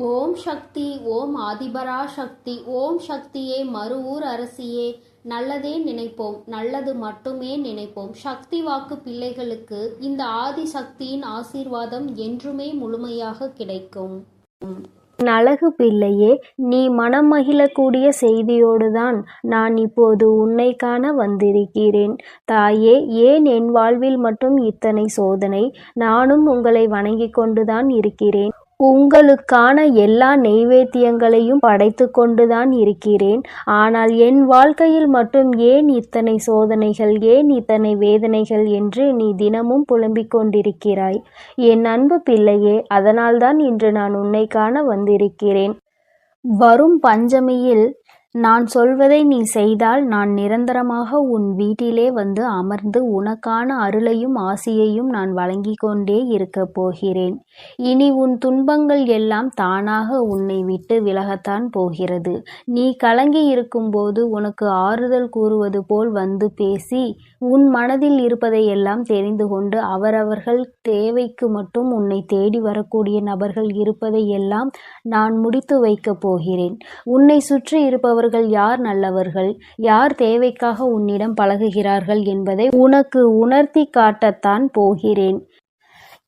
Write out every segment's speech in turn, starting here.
ஓம் சக்தி ஓம் ஆதிபரா சக்தி ஓம் சக்தியே மறுவூர் அரசியே. நல்லதே நினைப்போம் நல்லது மட்டுமே நினைப்போம். சக்தி வாக்கு பிள்ளைகளுக்கு இந்த ஆதி சக்தியின் ஆசீர்வாதம் என்றுமே முழுமையாக கிடைக்கும். அழகு பிள்ளையே நீ மனம் மகிழக்கூடிய செய்தியோடுதான் நான் இப்போது உன்னை காண வந்திருக்கிறேன். தாயே ஏன் என் வாழ்வில் மட்டும் இத்தனை சோதனை? நானும் உங்களை வணங்கிக் கொண்டுதான் இருக்கிறேன். உங்களுக்கான எல்லா நெய்வேத்தியங்களையும் படைத்து கொண்டுதான் இருக்கிறேன். ஆனால் என் வாழ்க்கையில் மட்டும் ஏன் இத்தனை சோதனைகள் ஏன் இத்தனை வேதனைகள் என்று நீ தினமும் புலம்பிக் கொண்டிருக்கிறாய்? என் அன்பு பிள்ளையே அதனால்தான் இன்று நான் உன்னை காண வந்திருக்கிறேன். வரும் பஞ்சமியில் நான் சொல்வதை நீ செய்தால் நான் நிரந்தரமாக உன் வீட்டிலே வந்து அமர்ந்து உனக்கான அருளையும் ஆசியையும் நான் வழங்கிக் கொண்டே இருக்கப் போகிறேன். இனி உன் துன்பங்கள் எல்லாம் தானாக உன்னை விட்டு விலகத்தான் போகிறது. நீ கலங்கி இருக்கும்போது உனக்கு ஆறுதல் கூறுவது போல் வந்து பேசி உன் மனதில் இருப்பதையெல்லாம் தெரிந்து கொண்டு அவரவர்கள் தேவைக்கு மட்டும் உன்னை தேடி வரக்கூடிய நபர்கள் இருப்பதை எல்லாம் நான் முடித்து வைக்கப் போகிறேன். உன்னை சுற்றி இருப்பவர்கள் யார் நல்லவர்கள்? யார் தேவைக்காக உன்னிடம் பழகுகிறார்கள் என்பதை உனக்கு உணர்த்தி காட்டத்தான் போகிறேன்.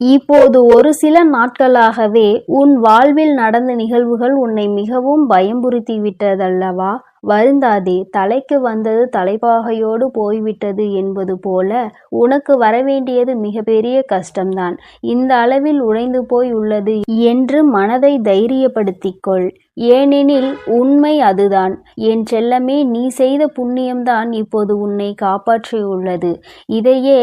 இப்போது ஒரு சில நாட்களாகவே உன் வாழ்வில் நடந்த நிகழ்வுகள் உன்னை மிகவும் பயம்புறுத்தி விட்டதல்லவா வருந்தாதே தலைக்கு வந்தது தலைப்பாகையோடு போய்விட்டது என்பது போல உனக்கு வரவேண்டியது மிகப்பெரிய கஷ்டம்தான். இந்த அளவில் உழைந்து போய் உள்ளது என்று மனதை தைரியப்படுத்திக்கொள். ஏனெனில் உண்மை அதுதான். என் செல்லமே நீ செய்த புண்ணியம்தான் இப்போது உன்னை காப்பாற்றியுள்ளது. இதையே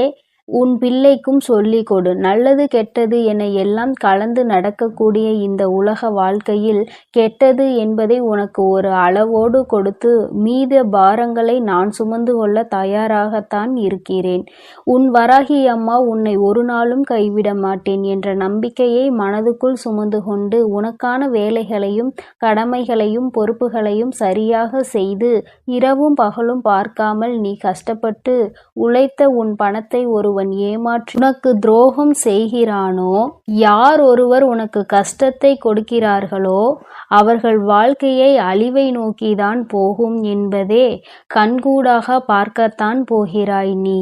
உன் பிள்ளைக்கும் சொல்லிக் கொடு. நல்லது கெட்டது என எல்லாம் கலந்து நடக்கக்கூடிய இந்த உலக வாழ்க்கையில் கெட்டது என்பதை உனக்கு ஒரு அளவோடு கொடுத்து மீத பாரங்களை நான் சுமந்து கொள்ள தயாராகத்தான் இருக்கிறேன். உன் வராகி அம்மா உன்னை ஒரு நாளும் கைவிட மாட்டேன் என்ற நம்பிக்கையை மனதுக்குள் சுமந்து கொண்டு உனக்கான வேலைகளையும் கடமைகளையும் பொறுப்புகளையும் சரியாக செய்து இரவும் பகலும் பார்க்காமல் நீ கஷ்டப்பட்டு உழைத்த உன் பணத்தை ஒருவன் ஏமாற்றி உனக்கு துரோகம் செய்கிறானோ? யார் ஒருவர் உனக்கு கஷ்டத்தை கொடுக்கிறார்களோ அவர்கள் வாழ்க்கையை அழிவை நோக்கிதான் போகும் என்பதே கண்கூடாக பார்க்கத்தான் போகிறாய் நீ.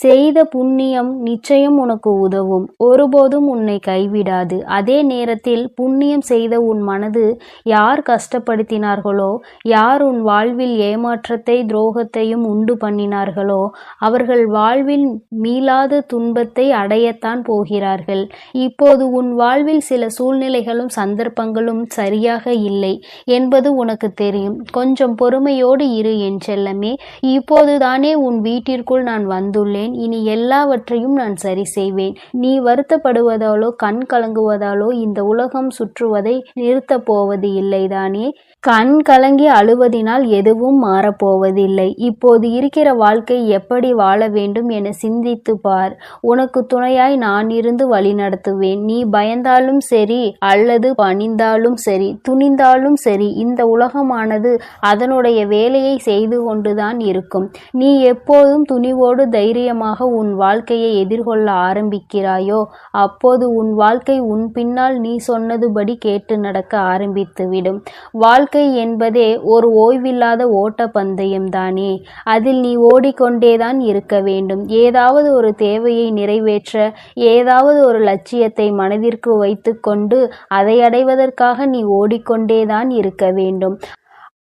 செய்த புண்ணியம் நிச்சயம் உனக்கு உதவும். ஒருபோதும் உன்னை கைவிடாது. அதே நேரத்தில் புண்ணியம் செய்த உன் மனது யார் கஷ்டப்படுத்தினார்களோ யார் உன் வாழ்வில் ஏமாற்றத்தை துரோகத்தையும் உண்டு பண்ணினார்களோ அவர்கள் வாழ்வில் மீளாத துன்பத்தை அடையத்தான் போகிறார்கள். இப்போது உன் வாழ்வில் சில சூழ்நிலைகளும் சந்தர்ப்பங்களும் சரியாக இல்லை என்பது உனக்கு தெரியும். கொஞ்சம் பொறுமையோடு இரு என் செல்லமே. இப்போதுதானே உன் வீட்டிற்குள் நான் வந்துள்ளேன். இனி எல்லாவற்றையும் நான் சரி செய்வேன். நீ வருத்தப்படுவதாலோ கண் கலங்குவதாலோ இந்த உலகம் சுற்றுவதை நிறுத்தப் போவது இல்லைதானே? கண் கலங்கி அழுவதினால் எதுவும் மாறப்போவதில்லை. இப்போது இருக்கிற வாழ்க்கை எப்படி வாழ வேண்டும் என சிந்தித்து பார். உனக்கு துணையாய் நான் இருந்து வழிநடத்துவேன் நீ பயந்தாலும் சரி அல்லது பணிந்தாலும் சரி துணிந்தாலும் சரி இந்த உலகமானது அதனுடைய வேலையை செய்து கொண்டுதான் இருக்கும். நீ எப்போதும் துணிவோடு தைரியமாக உன் வாழ்க்கையை எதிர்கொள்ள ஆரம்பிக்கிறாயோ அப்போது உன் வாழ்க்கை உன் பின்னால் நீ சொன்னதுபடி கேட்டு நடக்க ஆரம்பித்துவிடும். வாழ்க்கை என்பதே ஒரு ஓய்வில்லாத ஓட்ட பந்தயம்தானே அதில் நீ ஓடிக்கொண்டேதான் இருக்க வேண்டும். ஏதாவது ஒரு தேவையை நிறைவேற்ற ஏதாவது ஒரு லட்சியத்தை மனதிற்கு வைத்துக்கொண்டு அதை அடைவதற்காக நீ ஓடிக்கொண்டேதான் இருக்க வேண்டும்.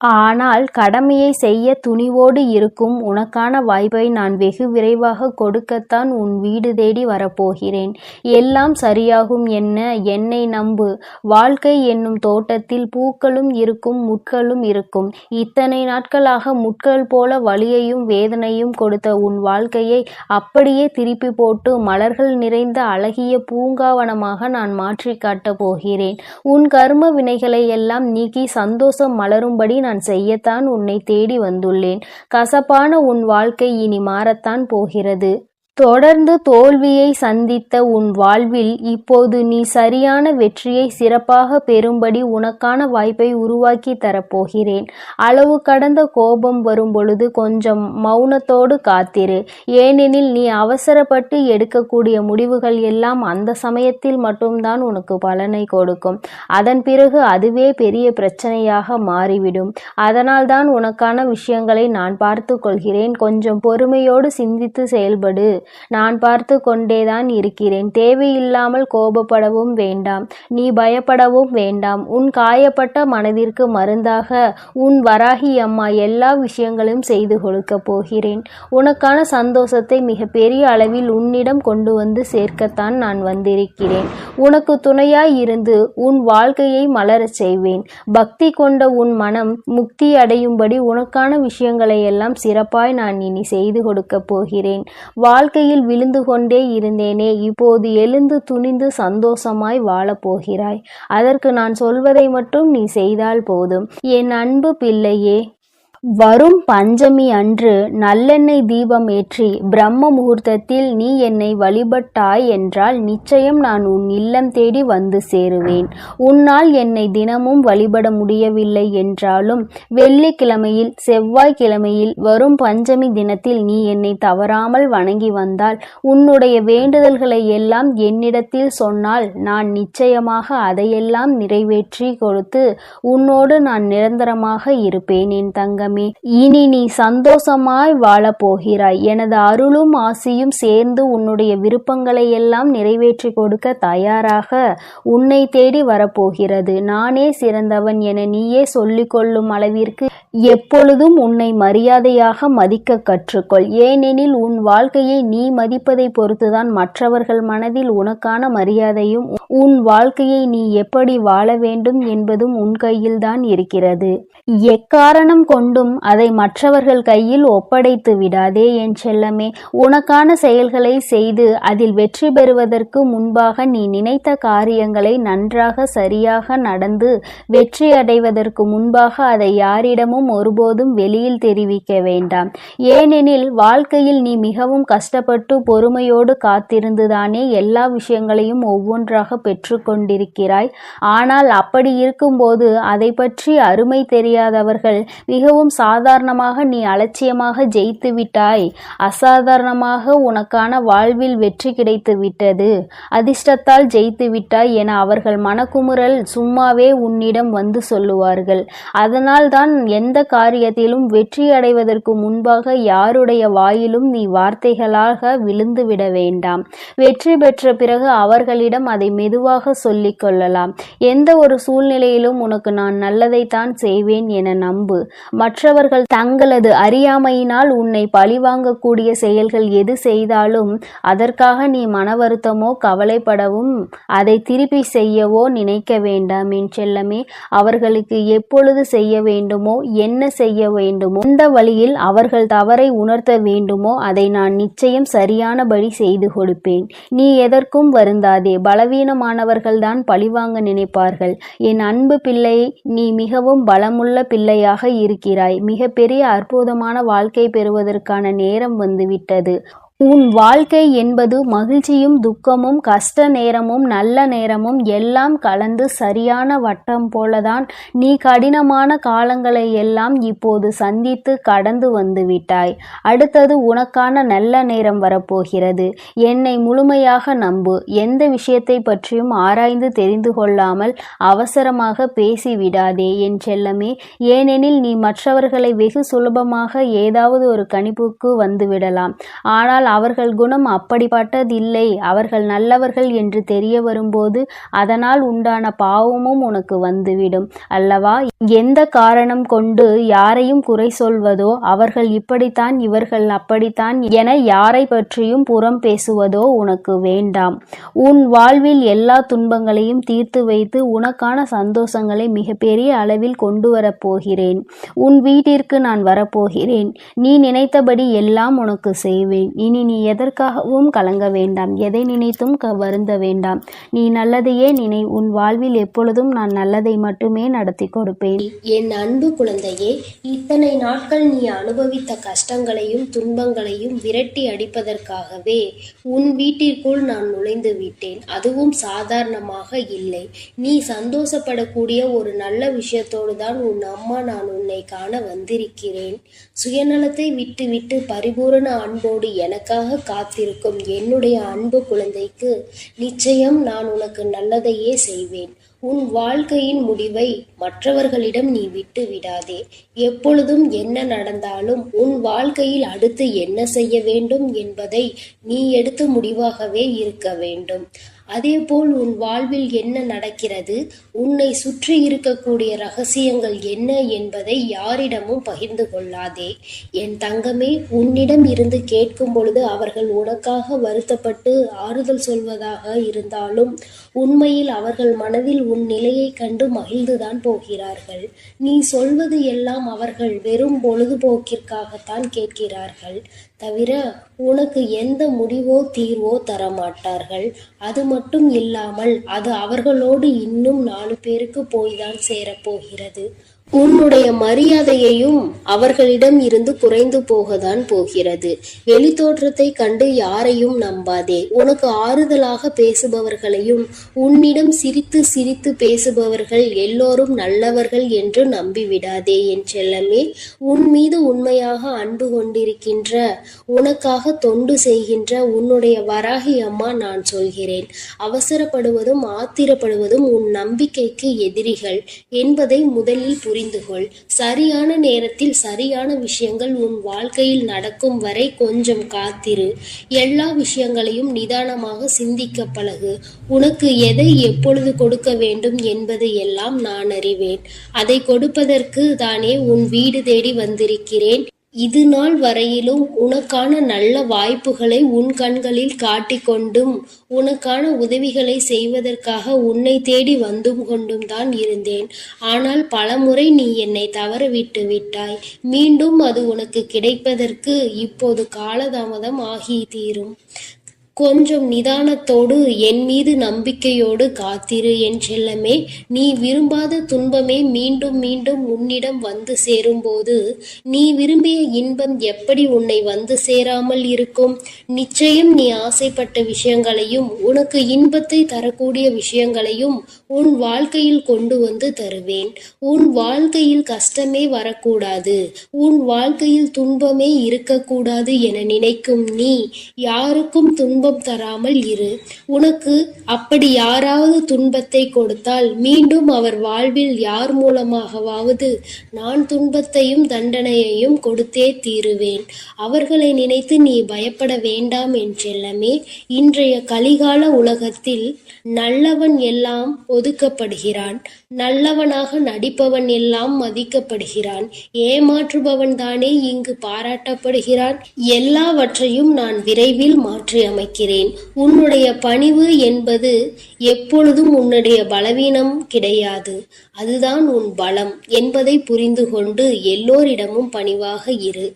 ஆனால் கடமையை செய்ய துணிவோடு இருக்கும் உனக்கான வாய்ப்பை நான் வெகு விரைவாக கொடுக்கத்தான் உன் வீடு தேடி வரப்போகிறேன். எல்லாம் சரியாகும் என்ன? என்னை நம்பு. வாழ்க்கை என்னும் தோட்டத்தில் பூக்களும் இருக்கும் முட்களும் இருக்கும். இத்தனை நாட்களாக முட்கள் போல வலியையும் வேதனையும் கொடுத்த உன் வாழ்க்கையை அப்படியே திருப்பி போட்டு மலர்கள் நிறைந்த அழகிய பூங்காவனமாக நான் மாற்றி காட்டப் போகிறேன். உன் கர்ம வினைகளை எல்லாம் நீக்கி சந்தோஷம் மலரும்படி நான் செய்யத்தான் உன்னை தேடி வந்துள்ளேன். கசப்பான உன் வாழ்க்கை இனி மாறத்தான் போகிறது. தொடர்ந்து தோல்வியை சந்தித்த உன் வாழ்வில் இப்போது நீ சரியான வெற்றியை சிறப்பாக பெறும்படி உனக்கான வாய்ப்பை உருவாக்கி தரப்போகிறேன். அளவு கடந்த கோபம் வரும் பொழுது கொஞ்சம் மௌனத்தோடு காத்திரு. ஏனெனில் நீ அவசரப்பட்டு எடுக்கக்கூடிய முடிவுகள் எல்லாம் அந்த சமயத்தில் மட்டும்தான் உனக்கு பலனை கொடுக்கும். அதன் பிறகு அதுவே பெரிய பிரச்சனையாக மாறிவிடும். அதனால்தான் உனக்கான விஷயங்களை நான் பார்த்து கொள்கிறேன். கொஞ்சம் பொறுமையோடு சிந்தித்து செயல்படு. நான் பார்த்து கொண்டேதான் இருக்கிறேன். தேவையில்லாமல் கோபப்படவும் வேண்டாம். நீ பயப்படவும் வேண்டாம். உன் காயப்பட்ட மனதிற்கு மருந்தாக உன் வராகி அம்மா எல்லா விஷயங்களையும் செய்து கொடுக்க போகிறேன். உனக்கான சந்தோஷத்தை மிகப்பெரிய அளவில் உன்னிடம் கொண்டு வந்து சேர்க்கத்தான் நான் வந்திருக்கிறேன். உனக்கு துணையாய் இருந்து உன் வாழ்க்கையை மலரச் செய்வேன். பக்தி கொண்ட உன் மனம் முக்தி அடையும்படி உனக்கான விஷயங்களை எல்லாம் சிறப்பாய் நான் இனி செய்து கொடுக்க போகிறேன். வாழ்க்கையில் விழுந்து கொண்டே இருந்தேனே இப்போது எழுந்து துணிந்து சந்தோஷமாய் வாழப்போகிறாய். அதற்கு நான் சொல்வதை மட்டும் நீ செய்தால் போதும். என் அன்பு பிள்ளையே வரும் பஞ்சமி அன்று நல்லெண்ணெய் தீபம் ஏற்றி பிரம்ம முகூர்த்தத்தில் நீ என்னை வழிபட்டாய் என்றால் நிச்சயம் நான் உன் இல்லம் தேடி வந்து சேருவேன். உன்னால் என்னை தினமும் வழிபட முடியவில்லை என்றாலும் வெள்ளிக்கிழமையில் செவ்வாய்க்கிழமையில் வரும் பஞ்சமி தினத்தில் நீ என்னை தவறாமல் வணங்கி வந்தால் உன்னுடைய வேண்டுதல்களை எல்லாம் என்னிடத்தில் சொன்னால் நான் நிச்சயமாக அதையெல்லாம் நிறைவேற்றி கொடுத்து உன்னோடு நான் நிரந்தரமாக இருப்பேன். என் தங்கம் இனி நீ சந்தோஷமாய் வாழப் போகிறாய் எனது அருளும் ஆசியும் சேர்ந்து உன்னுடைய விருப்பங்களை எல்லாம் நிறைவேற்றி கொடுக்க தயாராக உன்னை தேடி வரப்போகிறது. நானே சிறந்தவன் என நீயே சொல்லிக் கொள்ளும் அளவிற்கு எப்பொழுதும் உன்னை மரியாதையாக மதிக்க கற்றுக்கொள். ஏனெனில் உன் வாழ்க்கையை நீ மதிப்பதை பொறுத்துதான் மற்றவர்கள் மனதில் உனக்கான மரியாதையும் உன் வாழ்க்கையை நீ எப்படி வாழ வேண்டும் என்பதும் உன் கையில்தான் இருக்கிறது. எக்காரணம் கொண்டும் அதை மற்றவர்கள் கையில் ஒப்படைத்து விடாதே என் செல்லமே. உனக்கான செயல்களை செய்து அதில் வெற்றி பெறுவதற்கு முன்பாக நீ நினைத்த காரியங்களை நன்றாக சரியாக நடந்து வெற்றி அடைவதற்கு முன்பாக அதை யாரிடமும் ஒருபோதும் வெளியில் தெரிவிக்க வேண்டாம். ஏனெனில் வாழ்க்கையில் நீ மிகவும் கஷ்டப்பட்டு பொறுமையோடு காத்திருந்துதானே எல்லா விஷயங்களையும் ஒவ்வொன்றாக பெற்றுக்கொண்டிருக்கிறாய். ஆனால் அப்படி இருக்கும்போது அதை பற்றி அருமை தெரியாதவர்கள் மிகவும் சாதாரணமாக நீ அலட்சியமாக ஜெயித்து விட்டாய். அசாதாரணமாக உனக்கான வாழ்வில் வெற்றி கிடைத்து விட்டது. அதிர்ஷ்டத்தால் ஜெயித்து விட்டாய் என அவர்கள் மனக்குமுறல் சும்மாவே உன்னிடம் வந்து சொல்லுவார்கள். அதனால் தான் எந்த காரியத்திலும் வெற்றி அடைவதற்கு முன்பாக யாருடைய வாயிலும் நீ வார்த்தைகளாக விழுந்து விட வேண்டாம். வெற்றி பெற்ற பிறகு அவர்களிடம் அதை மெதுவாக சொல்லிக் கொள்ளலாம். எந்த ஒரு சூழ்நிலையிலும் உனக்கு நான் நல்லதைத்தான் செய்வேன் என நம்பு. மற்றவர்கள் தங்களது அறியாமையினால் உன்னை பழிவாங்கக்கூடிய செயல்கள் எது செய்தாலும் அதற்காக நீ மன வருத்தமோ கவலைப்படவும் அதை திருப்பி செய்யவோ நினைக்க வேண்டாம். என் செல்லமே அவர்களுக்கு எப்பொழுது செய்ய வேண்டுமோ என்ன செய்ய வேண்டுமோ எந்த வழியில் அவர்கள் தவறை உணர்த்த வேண்டுமோ அதை நான் நிச்சயம் சரியானபடி செய்து கொடுப்பேன். நீ எதற்கும் வருந்தாதே. பலவீனமானவர்கள்தான் பழிவாங்க நினைப்பார்கள். என் அன்பு பிள்ளை நீ மிகவும் பலமுள்ள பிள்ளையாக இருக்கிறாய். மிகப்பெரிய அற்புதமான வாழ்க்கை பெறுவதற்கான நேரம் வந்துவிட்டது. உன் வாழ்க்கை என்பது மகிழ்ச்சியும் துக்கமும் கஷ்ட நேரமும் நல்ல நேரமும் எல்லாம் கலந்து சரியான வட்டம் போலதான் நீ கடினமான காலங்களை எல்லாம் இப்போது சந்தித்து கடந்து வந்து விட்டாய். அடுத்தது உனக்கான நல்ல நேரம் வரப்போகிறது. என்னை முழுமையாக நம்பு. எந்த விஷயத்தை பற்றியும் ஆராய்ந்து தெரிந்து கொள்ளாமல் அவசரமாக பேசிவிடாதே என் செல்லமே. ஏனெனில் நீ மற்றவர்களை வெகு சுலபமாக ஏதாவது ஒரு கணிப்புக்கு வந்துவிடலாம். ஆனால் அவர்கள் குணம் அப்படிப்பட்டதில்லை. அவர்கள் நல்லவர்கள் என்று தெரிய வரும்போது அதனால் உண்டான பாவமும் உனக்கு வந்துவிடும் அல்லவா? எந்த காரணம் கொண்டு யாரையும் குறை சொல்வதோ அவர்கள் இப்படித்தான் இவர்கள் அப்படித்தான் என யாரை பற்றியும் புறம் பேசுவதோ உனக்கு வேண்டாம். உன் வாழ்வில் எல்லா துன்பங்களையும் தீர்த்து வைத்து உனக்கான சந்தோஷங்களை மிகப்பெரிய அளவில் கொண்டு வரப் போகிறேன். உன் வீட்டிற்கு நான் வரப்போகிறேன் நீ நினைத்தபடி எல்லாம் உனக்கு செய்வேன். இனி நீ எதற்காகவும் கலங்க வேண்டாம். எதை நினைத்தும் க வருந்த வேண்டாம். நீ நல்லதையே நினை உன் வாழ்வில் எப்பொழுதும் நான் நல்லதை மட்டுமே நடத்தி கொடுப்பேன். என் அன்பு குழந்தையே இத்தனை நாட்கள் நீ அனுபவித்த கஷ்டங்களையும் துன்பங்களையும் விரட்டி அடிப்பதற்காகவே உன் வீட்டிற்குள் நான் நுழைந்து விட்டேன். அதுவும் சாதாரணமாக இல்லை. நீ சந்தோஷப்படக்கூடிய ஒரு நல்ல விஷயத்தோடு தான் உன் அம்மா நான் உன்னை காண வந்திருக்கிறேன். சுயநலத்தை விட்டுவிட்டு பரிபூரண அன்போடு எனக்காக காத்திருக்கும் என்னுடைய அன்பு குழந்தைக்கு நிச்சயம் நான் உனக்கு நல்லதையே செய்வேன். உன் வாழ்க்கையின் முடிவை மற்றவர்களிடம் நீ விட்டு விடாதே. எப்பொழுதும் என்ன நடந்தாலும் உன் வாழ்க்கையில் அடுத்து என்ன செய்ய வேண்டும் என்பதை நீ எடுத்த முடிவாகவே இருக்க வேண்டும். அதேபோல் உன் வாழ்வில் என்ன நடக்கிறது? உன்னை சுற்றி இருக்கக்கூடிய ரகசியங்கள் என்ன என்பதை யாரிடமும் பகிர்ந்து கொள்ளாதே. என் தங்கமே உன்னிடம் இருந்து கேட்கும் பொழுது அவர்கள் உனக்காக வருத்தப்பட்டு ஆறுதல் சொல்வதாக இருந்தாலும் உண்மையில் அவர்கள் மனதில் உன் நிலையை கண்டு மகிழ்ந்துதான் போகிறார்கள். நீ சொல்வது எல்லாம் அவர்கள் வெறும் பொழுதுபோக்கிற்காகத்தான் கேட்கிறார்கள். தவிர உனக்கு எந்த முடிவோ தீர்வோ தர மாட்டார்கள் அது மட்டும் இல்லாமல் அது அவர்களோடு இன்னும் நாலு பேருக்கு போய்தான் சேரப்போகிறது. உன்னுடைய மரியாதையையும் அவர்களிடம் இருந்து குறைந்து போகத்தான் போகிறது. வெளித்தோற்றத்தை கண்டு யாரையும் நம்பாதே. உனக்கு ஆறுதலாக பேசுபவர்களையும் உன்னிடம் சிரித்து சிரித்து பேசுபவர்கள் எல்லோரும் நல்லவர்கள் என்று நம்பிவிடாதே என் செல்லமே. உன் மீது உண்மையாக அன்பு கொண்டிருக்கின்ற உனக்காக தொண்டு செய்கின்ற உன்னுடைய வராகி அம்மா நான் சொல்கிறேன். அவசரப்படுவதும் ஆத்திரப்படுவதும் உன் நம்பிக்கைக்கு எதிரிகள் என்பதை முதலில் புரிந்து கொள் சரியான நேரத்தில் சரியான விஷயங்கள் உன் வாழ்க்கையில் நடக்கும் வரை கொஞ்சம் காத்திரு. எல்லா விஷயங்களையும் நிதானமாக சிந்திக்க பழகு. உனக்கு எதை எப்பொழுது கொடுக்க வேண்டும் என்பது எல்லாம் நான் அறிவேன். அதை கொடுப்பதற்கு தானே உன் வீடு தேடி வந்திருக்கிறேன். இது நாள் வரையிலும் உனக்கான நல்ல வாய்ப்புகளை உன் கண்களில் காட்டிக்கொண்டும் உனக்கான உதவிகளை செய்வதற்காக உன்னை தேடி வந்தும் கொண்டும் தான் இருந்தேன். ஆனால் பலமுறை நீ என்னை தவறவிட்டு விட்டாய். மீண்டும் அது உனக்கு கிடைப்பதற்கு இப்போது காலதாமதம் ஆகி தீரும். கொஞ்சம் நிதானத்தோடு என் மீது நம்பிக்கையோடு காத்திரு என் செல்லமே. நீ விரும்பாத துன்பமே மீண்டும் மீண்டும் உன்னிடம் வந்து சேரும்போது நீ விரும்பிய இன்பம் எப்படி உன்னை வந்து சேராமல் இருக்கும்? நிச்சயம் நீ ஆசைப்பட்ட விஷயங்களையும் உனக்கு இன்பத்தை தரக்கூடிய விஷயங்களையும் உன் வாழ்க்கையில் கொண்டு வந்து தருவேன். உன் வாழ்க்கையில் கஷ்டமே வரக்கூடாது. உன் வாழ்க்கையில் துன்பமே இருக்கக்கூடாது என நினைக்கும் நீ யாருக்கும் துன்பம் தராமல் இரு. உனக்கு அப்படி யாராவது துன்பத்தை கொடுத்தால் மீண்டும் அவர் வாழ்வில் யார் மூலமாகவாவது நான் துன்பத்தையும் தண்டனையையும் கொடுத்தே தீருவேன். அவர்களை நினைத்து நீ பயப்பட வேண்டாம் என்றெல்லாமே இன்றைய கலிகால உலகத்தில் நல்லவன் எல்லாம் ஒதுக்கப்படுகிறான். நல்லவனாக நடிப்பவன் எல்லாம் மதிக்கப்படுகிறான். ஏமாற்றுபவன் தானே இங்கு பாராட்டப்படுகிறான். எல்லாவற்றையும் நான் விரைவில் மாற்றி அமைக்கிறேன் இருக்கிறேன். உன்னுடைய பணிவு என்பது எப்பொழுதும் உன்னுடைய பலவீனம் கிடையாது. அதுதான் உன் பலம் என்பதை புரிந்து கொண்டு எல்லோரிடமும் பணிவாக இரு.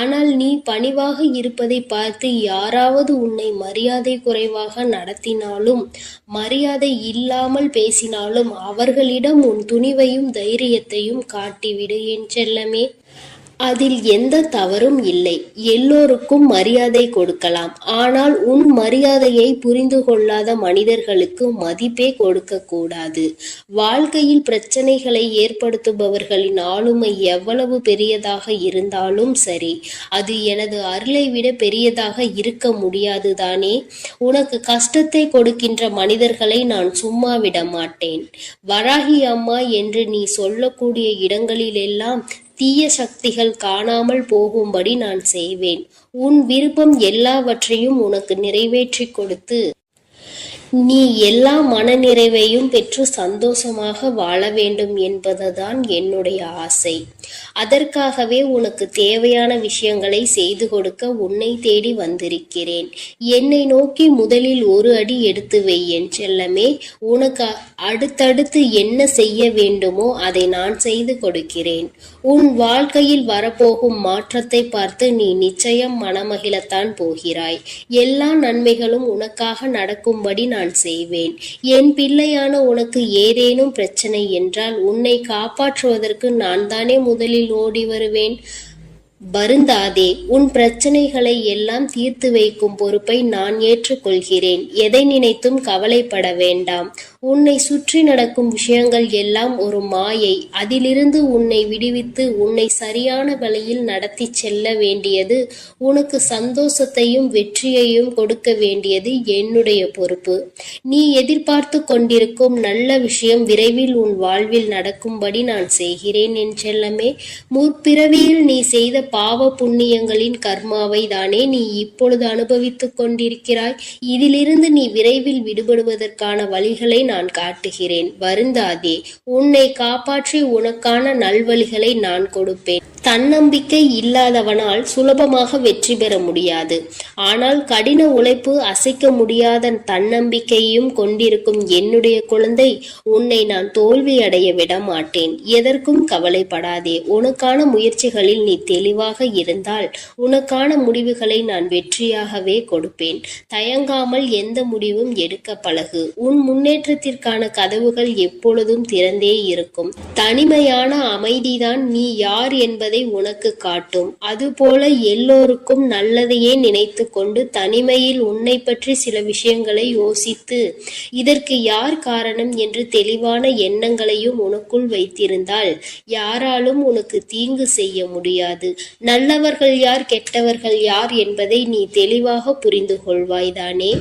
ஆனால் நீ பணிவாக இருப்பதை பார்த்து யாராவது உன்னை மரியாதை குறைவாக நடத்தினாலும் மரியாதை இல்லாமல் பேசினாலும் அவர்களிடம் உன் துணிவையும் தைரியத்தையும் காட்டிவிடு என் செல்லமே. அதில் எந்த தவறும் இல்லை. எல்லோருக்கும் மரியாதை கொடுக்கலாம். ஆனால் உன் மரியாதையை புரிந்து கொள்ளாத மனிதர்களுக்கு மதிப்பே கொடுக்க கூடாது. வாழ்க்கையில் பிரச்சனைகளை ஏற்படுத்துபவர்களின் ஆளுமை எவ்வளவு பெரியதாக இருந்தாலும் சரி அது எனது அருளை விட பெரியதாக இருக்க முடியாது தானே? உனக்கு கஷ்டத்தை கொடுக்கின்ற மனிதர்களை நான் சும்மா விட மாட்டேன். வராகி அம்மா என்று நீ சொல்லக்கூடிய இடங்களிலெல்லாம் தீய சக்திகள் காணாமல் போகும்படி நான் செய்வேன். உன் விருப்பம் எல்லாவற்றையும் உனக்கு நிறைவேற்றிக் கொடுத்து நீ எல்லா மனநிறைவையும் பெற்று சந்தோஷமாக வாழ வேண்டும் என்பதுதான் என்னுடைய ஆசை. அதற்காகவே உனக்கு தேவையான விஷயங்களை செய்து கொடுக்க உன்னை தேடி வந்திருக்கிறேன். என்னை நோக்கி முதலில் ஒரு அடி எடுத்து வை என் செல்லமே. உனக்கு அடுத்தடுத்து என்ன செய்ய வேண்டுமோ அதை நான் செய்து கொடுக்கிறேன். உன் வாழ்க்கையில் வரப்போகும் மாற்றத்தை பார்த்து நீ நிச்சயம் மனமகிழத்தான் போகிறாய். எல்லா நன்மைகளும் உனக்காக நடக்கும்படி நான் நான் செய்வேன். என் பிள்ளையான உனக்கு ஏதேனும் பிரச்சனை என்றால் உன்னை காப்பாற்றுவதற்கு நான் தானே முதலில் ஓடி வருவேன். வருந்தாதே உன் பிரச்சனைகளை எல்லாம் தீர்த்து வைக்கும் பொறுப்பை நான் ஏற்றுக்கொள்கிறேன். எதை நினைத்தும் கவலைப்பட வேண்டாம். உன்னை சுற்றி நடக்கும் விஷயங்கள் எல்லாம் ஒரு மாயை. அதிலிருந்து உன்னை விடுவித்து உன்னை சரியான வழியில் நடத்தி செல்ல வேண்டியது உனக்கு சந்தோஷத்தையும் வெற்றியையும் கொடுக்க வேண்டியது என்னுடைய பொறுப்பு. நீ எதிர்பார்த்து கொண்டிருக்கும் நல்ல விஷயம் விரைவில் உன் வாழ்வில் நடக்கும்படி நான் செய்கிறேன் என் செல்லமே. முற்பிறவியில் நீ செய்த பாவ புண்ணியங்களின் கர்மாவை தானே நீ இப்பொழுது அனுபவித்துக் கொண்டிருக்கிறாய். இதிலிருந்து நீ விரைவில் விடுபடுவதற்கான வழிகளை நான் காட்டுகிறேன். வருந்தாதே. உன்னை காப்பாற்றி உனக்கான நல்வழிகளை நான் கொடுப்பேன். தன்னம்பிக்கை இல்லாதவனால் சுலபமாக வெற்றி பெற முடியாது. ஆனால் கடின உழைப்பு அசைக்க முடியாத தன்னம்பிக்கையும் கொண்டிருக்கும் என்னுடைய குழந்தை உன்னை நான் தோல்வி அடைய விட மாட்டேன் எதற்கும் கவலைப்படாதே. உனக்கான முயற்சிகளில் நீ தெளிவாக இருந்தால் உனக்கான முடிவுகளை நான் வெற்றியாகவே கொடுப்பேன். தயங்காமல் எந்த முடிவும் எடுக்க பழகு. உன் முன்னேற்றத்திற்கான கதவுகள் எப்பொழுதும் திறந்தே இருக்கும். தனிமையான அமைதிதான் நீ யார் என்பதை உனக்கு காட்டும். அதுபோல எல்லோருக்கும் நல்லதையே நினைத்து கொண்டு தனிமையில் உன்னை பற்றி சில விஷயங்களை யோசித்து இதற்கு யார் காரணம் என்று தெளிவான எண்ணங்களையும் உனக்குள் வைத்திருந்தால் யாராலும் உனக்கு தீங்கு செய்ய முடியாது. நல்லவர்கள் யார் கெட்டவர்கள் யார் என்பதை நீ தெளிவாக புரிந்து கொள்வாய்தானே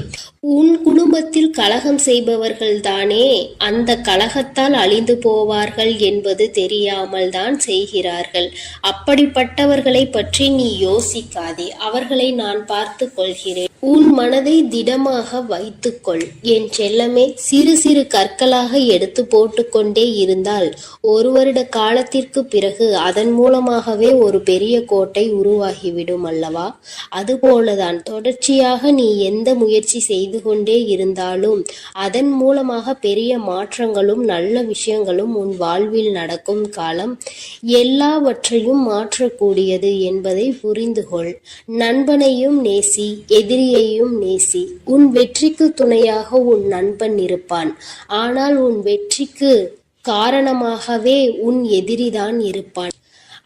உன் குடும்பத்தில் கலகம் செய்பவர்கள் தானே அந்த கலகத்தால் அழிந்து போவார்கள் என்பது தெரியாமல் தான் செய்கிறார்கள். அப்படிப்பட்டவர்களை பற்றி நீ யோசிக்காதே அவர்களை நான் பார்த்து கொள்கிறேன். உன் மனதை திடமாக வைத்துக்கொள். என் செல்லமே சிறு சிறு கற்களாக எடுத்து போட்டுக்கொண்டே இருந்தால் ஒரு வருட காலத்திற்கு பிறகு அதன் மூலமாகவே ஒரு பெரிய கோட்டை உருவாகிவிடும் அல்லவா? அதுபோலதான் தொடர்ச்சியாக நீ எந்த முயற்சி செய்து கொண்டே இருந்தாலும் அதன் மூலமாக பெரிய மாற்றங்களும் நல்ல விஷயங்களும் உன் வாழ்வில் நடக்கும் காலம் எல்லாவற்றையும் மாற்றக்கூடியது என்பதை புரிந்து கொள் நண்பனையும் நேசி எதிரியையும் நேசி. உன் வெற்றிக்கு துணையாக உன் நண்பன் இருப்பான். ஆனால் உன் வெற்றிக்கு காரணமாகவே உன் எதிரிதான் இருப்பான்.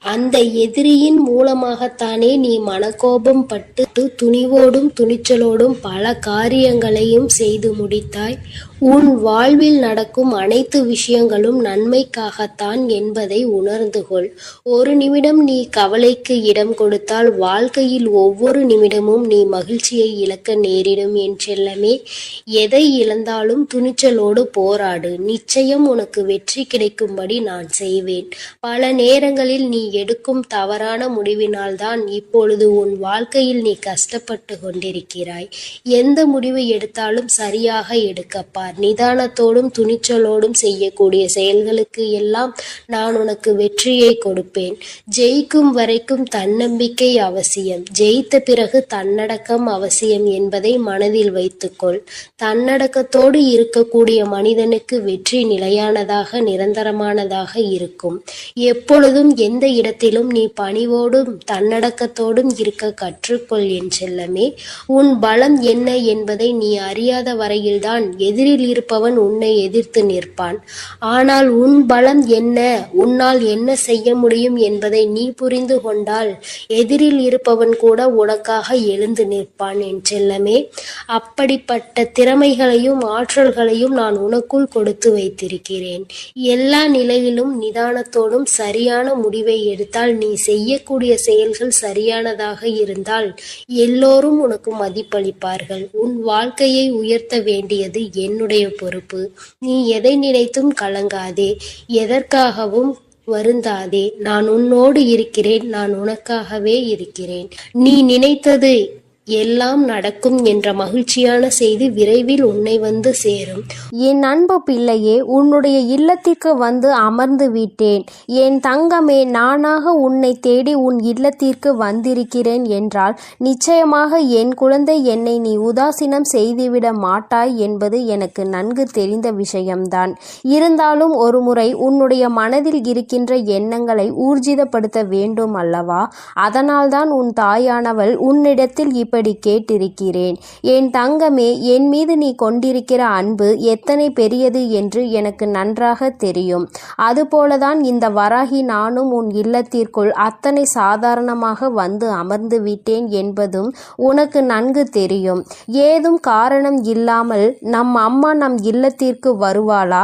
அந்த எதிரியின் மூலமாகத்தானே நீ மனக்கோபம் பட்டு துணிவோடும் துணிச்சலோடும் பல காரியங்களையும் செய்து முடித்தாய். உன் வாழ்வில் நடக்கும் அனைத்து விஷயங்களும் நன்மைக்காகத்தான் என்பதை உணர்ந்து கொள். ஒரு நிமிடம் நீ கவலைக்கு இடம் கொடுத்தால் வாழ்க்கையில் ஒவ்வொரு நிமிடமும் நீ மகிழ்ச்சியை இழக்க நேரிடும் என் செல்லமே. எதை இழந்தாலும் துணிச்சலோடு போராடு. நிச்சயம் உனக்கு வெற்றி கிடைக்கும்படி நான் செய்வேன். பல நேரங்களில் நீ எடுக்கும் தவறான முடிவினால்தான் இப்பொழுது உன் வாழ்க்கையில் நீ கஷ்டப்பட்டு கொண்டிருக்கிறாய். எந்த முடிவு எடுத்தாலும் சரியாக எடுக்கப்பா எடுக்கப்பார் நிதானத்தோடும் துணிச்சலோடும் செய்யக்கூடிய செயல்களுக்கு எல்லாம் நான் உனக்கு வெற்றியை கொடுப்பேன். ஜெயிக்கும் வரைக்கும் தன்னம்பிக்கை அவசியம். ஜெயித்த பிறகு தன்னடக்கம் அவசியம் என்பதை மனதில் வைத்துக்கொள். தன்னடக்கத்தோடு இருக்கக்கூடிய மனிதனுக்கு வெற்றி நிலையானதாக நிரந்தரமானதாக இருக்கும். எப்பொழுதும் எந்த இடத்திலும் நீ பணிவோடும் தன்னடக்கத்தோடும் இருக்க கற்றுக்கொள் என் செல்லமே. உன் பலம் என்ன என்பதை நீ அறியாத வரையில்தான் எதிரில் இருப்பவன் உன்னை எதிர்த்து நிற்பான். ஆனால் உன் பலம் என்ன? உன்னால் என்ன செய்ய முடியும் என்பதை நீ புரிந்து கொண்டால் எதிரில் இருப்பவன் கூட உனக்காக எழுந்து நிற்பான் என் செல்லமே. அப்படிப்பட்ட திறமைகளையும் ஆற்றல்களையும் நான் உனக்குள் கொடுத்து வைத்திருக்கிறேன். எல்லா நிலையிலும் நிதானத்தோடும் சரியான முடிவை எடுத்தால் நீ செய்யக்கூடிய செயல்கள் சரியானதாக இருந்தால் எல்லோரும் உனக்கு மதிப்பளிப்பார்கள். உன் வாழ்க்கையை உயர்த்த வேண்டியது என்னுடைய பொறுப்பு. நீ எதை நினைத்தும் கலங்காதே. எதற்காகவும் வருந்தாதே. நான் உன்னோடு இருக்கிறேன். நான் உனக்காகவே இருக்கிறேன். நீ நினைத்தது எல்லாம் நடக்கும் என்ற மகிழ்ச்சியான செய்தி விரைவில் உன்னை வந்து சேரும். என் அன்பு பிள்ளையே உன்னுடைய இல்லத்திற்கு வந்து அமர்ந்து விட்டேன். என் தங்கமே நானாக உன்னை தேடி உன் இல்லத்திற்கு வந்திருக்கிறேன் என்றால் நிச்சயமாக என் குழந்தை என்னை நீ உதாசீனம் செய்துவிட மாட்டாய் என்பது எனக்கு நன்கு தெரிந்த விஷயம்தான். இருந்தாலும் ஒருமுறை உன்னுடைய மனதில் இருக்கின்ற எண்ணங்களை ஊர்ஜிதப்படுத்த வேண்டும் அல்லவா? அதனால்தான் உன் தாயானவள் உன்னிடத்தில் இப்ப இப்படி கேட்டிருக்கிறேன். என் தங்கமே என் மீது நீ கொண்டிருக்கிற அன்பு எத்தனை பெரியது என்று எனக்கு நன்றாக தெரியும். அதுபோலதான் இந்த வராகி நானும் உன் இல்லத்திற்குள் அத்தனை சாதாரணமாக வந்து அமர்ந்து விட்டேன் என்பதும் உனக்கு நன்கு தெரியும். ஏதும் காரணம் இல்லாமல் நம் அம்மா நம் இல்லத்திற்கு வருவாளா?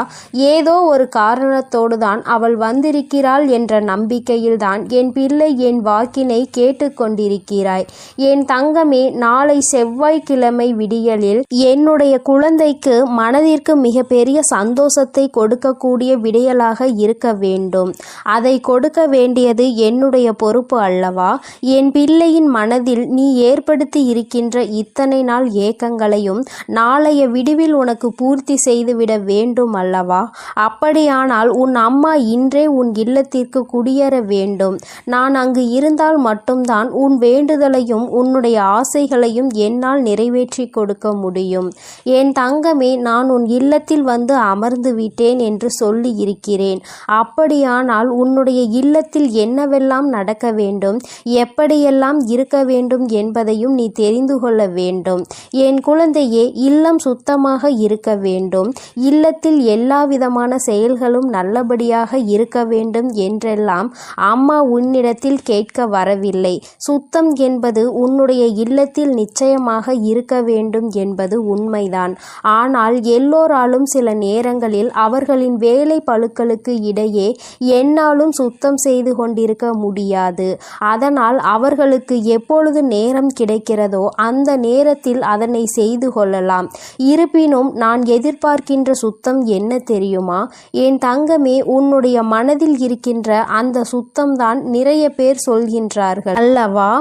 ஏதோ ஒரு காரணத்தோடு தான் அவள் வந்திருக்கிறாள் என்ற நம்பிக்கையில்தான் என் பிள்ளை என் வாக்கினை கேட்டுக்கொண்டிருக்கிறாய். என் தங்கமே நாளை செவ்வாய்க்கிழமை விடியலில் என்னுடைய குழந்தைக்கு மனதிற்கு மிகப்பெரிய சந்தோஷத்தை கொடுக்கக்கூடிய விடியலாக இருக்க வேண்டும். அதை கொடுக்க வேண்டியது என்னுடைய பொறுப்பு அல்லவா? என் பிள்ளையின் மனதில் நீ ஏற்படுத்தி இருக்கின்ற இத்தனை நாள் ஏக்கங்களையும் நாளைய விடிவில் உனக்கு பூர்த்தி செய்துவிட வேண்டும் அல்லவா? அப்படியானால் உன் அம்மா இன்றே உன் இல்லத்திற்கு குடியேற வேண்டும். நான் அங்கு இருந்தால் மட்டும்தான் உன் வேண்டுதலையும் உன்னுடைய ஆசை ஆசைகளையும் என்னால் நிறைவேற்றி கொடுக்க முடியும். என் தங்கமே நான் உன் இல்லத்தில் வந்து அமர்ந்து விட்டேன் என்று சொல்லி இருக்கிறேன். அப்படியானால் உன்னுடைய இல்லத்தில் என்னவெல்லாம் நடக்க வேண்டும்? எப்படியெல்லாம் இருக்க வேண்டும் என்பதையும் நீ தெரிந்து கொள்ள வேண்டும். என் குழந்தையே இல்லம் சுத்தமாக இருக்க வேண்டும். இல்லத்தில் எல்லா விதமான செயல்களும் நல்லபடியாக இருக்க வேண்டும் என்றெல்லாம் அம்மா உன்னிடத்தில் கேட்க வரவில்லை. சுத்தம் என்பது உன்னுடைய இல்ல இல்லத்தில் நிச்சயமாக இருக்க வேண்டும் என்பது உண்மைதான். ஆனால் எல்லோராலும் சில நேரங்களில் அவர்களின் வேலை பழுக்களுக்கு இடையே என்னாலும் சுத்தம் செய்து கொண்டிருக்க முடியாது. அதனால் அவர்களுக்கு எப்பொழுது நேரம் கிடைக்கிறதோ அந்த நேரத்தில் அதனை செய்து கொள்ளலாம். இருப்பினும் நான் எதிர்பார்க்கின்ற சுத்தம் என்ன தெரியுமா? என் தங்கமே உன்னுடைய மனதில் இருக்கின்ற அந்த சுத்தம்தான் நிறைய பேர் சொல்கின்றார்கள். அல்லவா?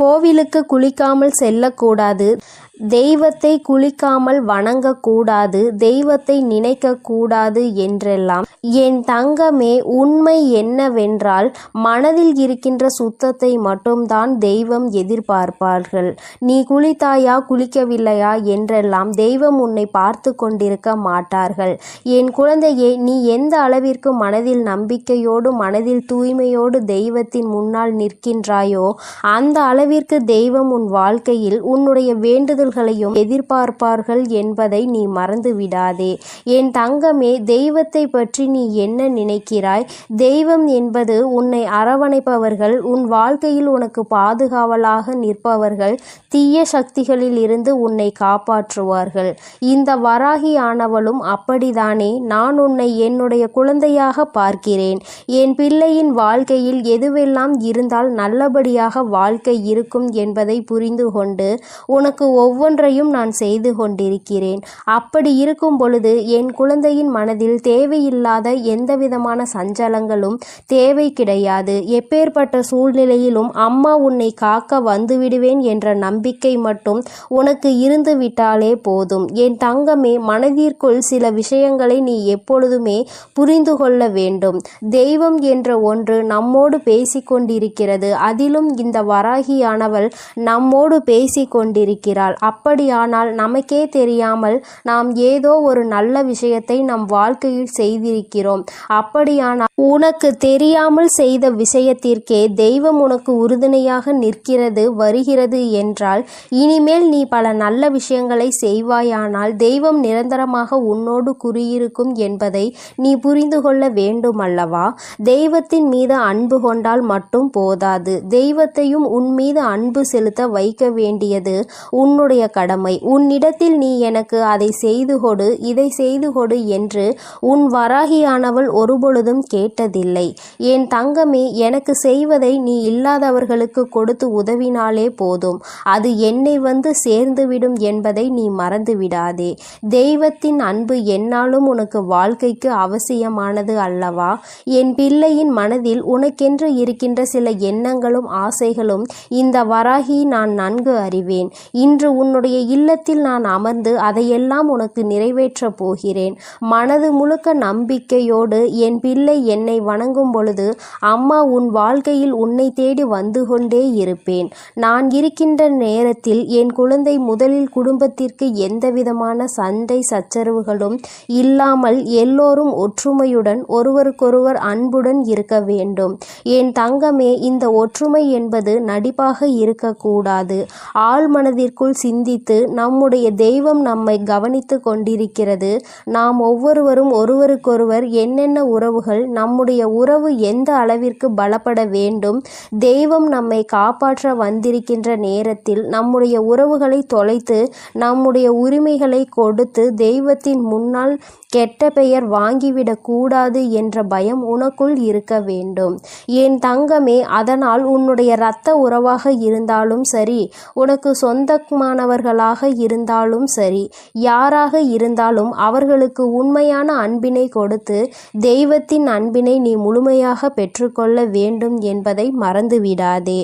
கோவிலுக்கு குளிக்காமல் செல்லக்கூடாது. தெய்வத்தை குளிக்காமல் வணங்கக்கூடாது தெய்வத்தை நினைக்கக்கூடாது என்றெல்லாம். என் தங்கமே உண்மை என்னவென்றால் மனதில் இருக்கின்ற சுத்தத்தை மட்டும்தான் தெய்வம் எதிர்பார்ப்பார்கள். நீ குளித்தாயா குளிக்கவில்லையா என்றெல்லாம் தெய்வம் உன்னை பார்த்து கொண்டிருக்க மாட்டார்கள். என் குழந்தையே நீ எந்த அளவிற்கு மனதில் நம்பிக்கையோடு மனதில் தூய்மையோடு தெய்வத்தின் முன்னால் நிற்கின்றாயோ அந்த அளவிற்கு தெய்வம் உன் வாழ்க்கையில் உன்னுடைய வேண்டுதல் வேண்டுதல்களையும் எதிர்பார்ப்பார்கள் என்பதை நீ மறந்து விடாதே என் தங்கமே தெய்வத்தை பற்றி நீ என்ன நினைக்கிறாய்? தெய்வம் என்பது உன்னை அரவணைப்பவர்கள் உன் வாழ்க்கையில் உனக்கு பாதுகாவலாக நிற்பவர்கள் தீய சக்திகளில் இருந்து உன்னை காப்பாற்றுவார்கள். இந்த வராகி ஆனவளும் அப்படிதானே நான் உன்னை என்னுடைய குழந்தையாக பார்க்கிறேன். என் பிள்ளையின் வாழ்க்கையில் எதுவெல்லாம் இருந்தால் நல்லபடியாக வாழ்க்கை இருக்கும் என்பதை புரிந்து கொண்டு உனக்கு ஒவ்வொன்றையும் நான் செய்து கொண்டிருக்கிறேன். அப்படி இருக்கும் பொழுது என் குழந்தையின் மனதில் தேவையில்லாத எந்தவிதமான சஞ்சலங்களும் தேவை கிடையாது. எப்பேற்பட்ட சூழ்நிலையிலும் அம்மா உன்னை காக்க வந்துவிடுவேன் என்ற நம்பிக்கை மட்டும் உனக்கு இருந்து விட்டாலே போதும். என் தங்கமே மனதிற்குள் சில விஷயங்களை நீ எப்பொழுதுமே புரிந்து கொள்ள வேண்டும். தெய்வம் என்ற ஒன்று நம்மோடு பேசிக்கொண்டிருக்கிறது. அதிலும் இந்த வராகியானவள் நம்மோடு பேசிக்கொண்டிருக்கிறாள். அப்படியானால் நமக்கே தெரியாமல் நாம் ஏதோ ஒரு நல்ல விஷயத்தை நம் வாழ்க்கையில் செய்திருக்கிறோம். அப்படியானால் உனக்கு தெரியாமல் செய்த விஷயத்திற்கே தெய்வம் உனக்கு உறுதுணையாக நிற்கிறது வருகிறது என்றால் இனிமேல் நீ பல நல்ல விஷயங்களை செய்வாயானால் தெய்வம் நிரந்தரமாக உன்னோடு குறியிருக்கும் என்பதை நீ புரிந்து கொள்ள வேண்டும் அல்லவா தெய்வத்தின் மீது அன்பு கொண்டால் மட்டும் போதாது. தெய்வத்தையும் உன் மீது அன்பு செலுத்த வைக்க வேண்டியது உன்னுடைய கடமை. உன்னிடத்தில் நீ எனக்கு அதை செய்து கொடு இதை செய்து கொடு என்று உன் வராகியானவள் ஒருபொழுதும் கேட்டதில்லை. என் தங்கமே எனக்கு செய்வதை நீ இல்லாதவர்களுக்கு கொடுத்து உதவினாலே போதும். அது என்னை வந்து சேர்ந்துவிடும் என்பதை நீ மறந்து விடாதே தெய்வத்தின் அன்பு என்னாலும் உனக்கு வாழ்க்கைக்கு அவசியமானது அல்லவா? என் பிள்ளையின் மனதில் உனக்கென்று இருக்கின்ற சில எண்ணங்களும் ஆசைகளும் இந்த வராகி நான் நன்கு அறிவேன். இன்று உன்னுடைய இல்லத்தில் நான் அமர்ந்து அதையெல்லாம் உனக்கு நிறைவேற்றப் போகிறேன். மனது முழுக்க நம்பிக்கையோடு என் பிள்ளை என்னை வணங்கும் பொழுது அம்மா உன் வாழ்க்கையில் உன்னை தேடி வந்து கொண்டே இருப்பேன். நான் இருக்கின்ற நேரத்தில் என் குழந்தை முதலில் குடும்பத்திற்கு எந்தவிதமான சண்டை சச்சரவுகளும் இல்லாமல் எல்லோரும் ஒற்றுமையுடன் ஒருவருக்கொருவர் அன்புடன் இருக்க வேண்டும். என் தங்கமே இந்த ஒற்றுமை என்பது நடிப்பாக இருக்கக்கூடாது. ஆழ் மனதிற்குள் சிந்தித்து நம்முடைய தெய்வம் நம்மை கவனித்து கொண்டிருக்கிறது. நாம் ஒவ்வொருவரும் ஒருவருக்கொருவர் என்னென்ன உறவுகள் நம்முடைய உறவு எந்த அளவிற்கு பலப்பட வேண்டும் தெய்வம் நம்மை காப்பாற்ற வந்திருக்கின்ற நேரத்தில் நம்முடைய உறவுகளை தொலைத்து நம்முடைய உரிமைகளை கொடுத்து தெய்வத்தின் முன்னால் கெட்ட பெயர் வாங்கிவிடக் கூடாது என்ற பயம் உனக்குள் இருக்க வேண்டும். என் தங்கமே அதனால் உன்னுடைய இரத்த உறவாக இருந்தாலும் சரி உனக்கு சொந்தமான சொந்தமானவர்களாக இருந்தாலும் சரி யாராக இருந்தாலும் அவர்களுக்கு உண்மையான அன்பினை கொடுத்து தெய்வத்தின் அன்பினை நீ முழுமையாக பெற்றுக்கொள்ள வேண்டும் என்பதை மறந்துவிடாதே.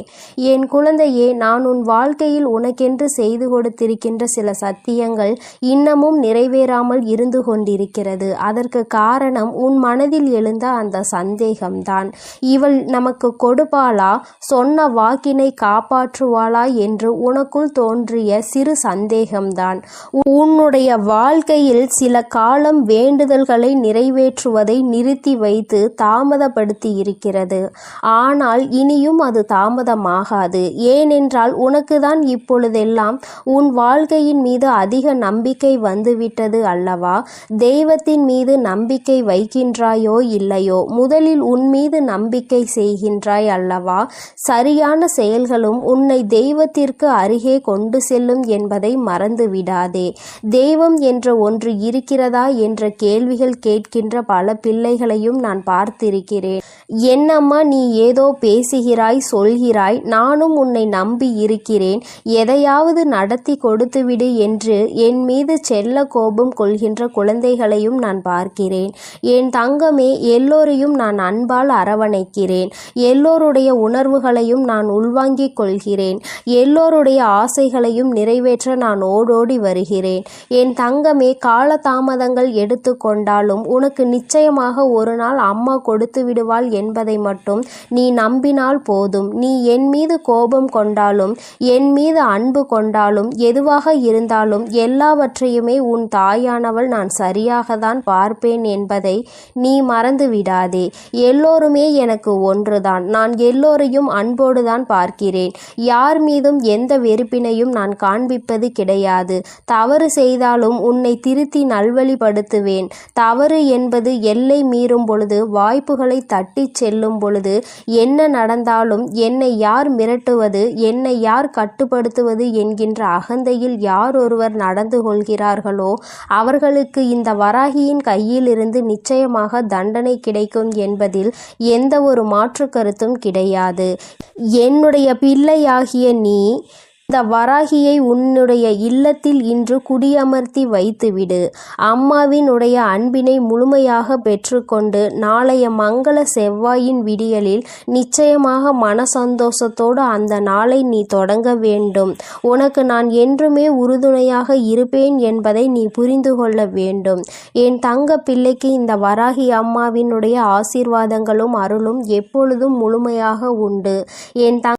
என் குழந்தையே நான் உன் வாழ்க்கையில் உனக்கென்று செய்து கொடுத்திருக்கின்ற சில சத்தியங்கள் இன்னமும் நிறைவேறாமல் இருந்து கொண்டிருக்கிறது. அதற்கு காரணம் உன் மனதில் எழுந்த அந்த சந்தேகம்தான். இவள் நமக்கு கொடுப்பாளா? சொன்ன வாக்கினை காப்பாற்றுவாளா என்று உனக்குள் தோன்றிய சிறு சந்தேகம்தான். உன்னுடைய வாழ்க்கையில் சில காலம் வேண்டுதல்களை நிறைவேற்றுவதை நிறுத்தி வைத்து தாமதப்படுத்தி இருக்கிறது. ஆனால் இனியும் அது தாமதமாகாது. ஏனென்றால் உனக்குதான் இப்பொழுதெல்லாம் உன் வாழ்க்கையின் மீது அதிக நம்பிக்கை வந்துவிட்டது அல்லவா? தெய்வத்தின் மீது நம்பிக்கை வைக்கின்றாயோ இல்லையோ? முதலில் உன் மீது நம்பிக்கை செய்கின்றாய் அல்லவா? சரியான செயல்களும் உன்னை தெய்வத்திற்கு அருகே கொண்டு செல்லும் என்பதை மறந்து விடாதே தெய்வம் என்ற ஒன்று இருக்கிறதா என்ற கேள்விகள் கேட்கின்ற பல பிள்ளைகளையும் நான் பார்த்திருக்கிறேன். என்னம்மா நீ ஏதோ பேசுகிறாய் சொல்கிறாய் நானும் உன்னை நம்பி இருக்கிறேன். எதையாவது நடத்தி கொடுத்துவிடு என்று என் மீது செல்ல கோபம் கொள்கின்ற குழந்தைகளையும் நான் பார்க்கிறேன். என் தங்கமே எல்லோரையும் நான் அன்பால் அரவணைக்கிறேன். எல்லோருடைய உணர்வுகளையும் நான் உள்வாங்கிக் கொள்கிறேன். எல்லோருடைய ஆசைகளையும் நிறைவேற்ற நான் ஓடோடி வருகிறேன். என் தங்கமே காலதாமதங்கள் எடுத்துக்கொண்டாலும் உனக்கு நிச்சயமாக ஒரு நாள் அம்மா கொடுத்து விடுவாள் என்பதை மட்டும் நீ நம்பினால் போதும். நீ என் மீது கோபம் கொண்டாலும் என் மீது அன்பு கொண்டாலும் எதுவாக இருந்தாலும் எல்லாவற்றையுமே உன் தாயானவள் நான் சரியாக தான் பார்ப்பேன் என்பதை நீ மறந்து விடாதே. எல்லோருமே எனக்கு ஒன்றுதான். நான் எல்லோரையும் அன்போடு தான் பார்க்கிறேன். யார் மீதும் எந்த வெறுப்பினையும் நான் காண்பிப்பது கிடையாது. தவறு செய்தாலும் உன்னை திருத்தி நல்வழிப்படுத்துவேன். தவறு என்பது எல்லை மீறும் பொழுது வாய்ப்புகளை தட்டிச் செல்லும் பொழுது என்ன நடந்தாலும் என்னை யார் மிரட்டுவது என்னை யார் கட்டுப்படுத்துவது என்கின்ற அகந்தையில் யார் ஒருவர் நடந்து கொள்கிறார்களோ அவர்களுக்கு இந்த வராகியின் கையிலிருந்து நிச்சயமாக தண்டனை கிடைக்கும் என்பதில் எந்த ஒரு மாற்று கருத்தும் கிடையாது. என்னுடைய பிள்ளையாகிய நீ இந்த வராகியை உன்னுடைய இல்லத்தில் இன்று குடியமர்த்தி வைத்துவிடு. அம்மாவினுடைய அன்பினை முழுமையாக பெற்றுக்கொண்டு நாளைய மங்கள செவ்வாயின் விடியலில் நிச்சயமாக மன சந்தோஷத்தோடு அந்த நாளை நீ தொடங்க வேண்டும். உனக்கு நான் என்றுமே உறுதுணையாக இருப்பேன் என்பதை நீ புரிந்து கொள்ள வேண்டும். என் தங்க பிள்ளைக்கு இந்த வராகி அம்மாவினுடைய ஆசீர்வாதங்களும் அருளும் எப்பொழுதும் முழுமையாக உண்டு. என் தங்க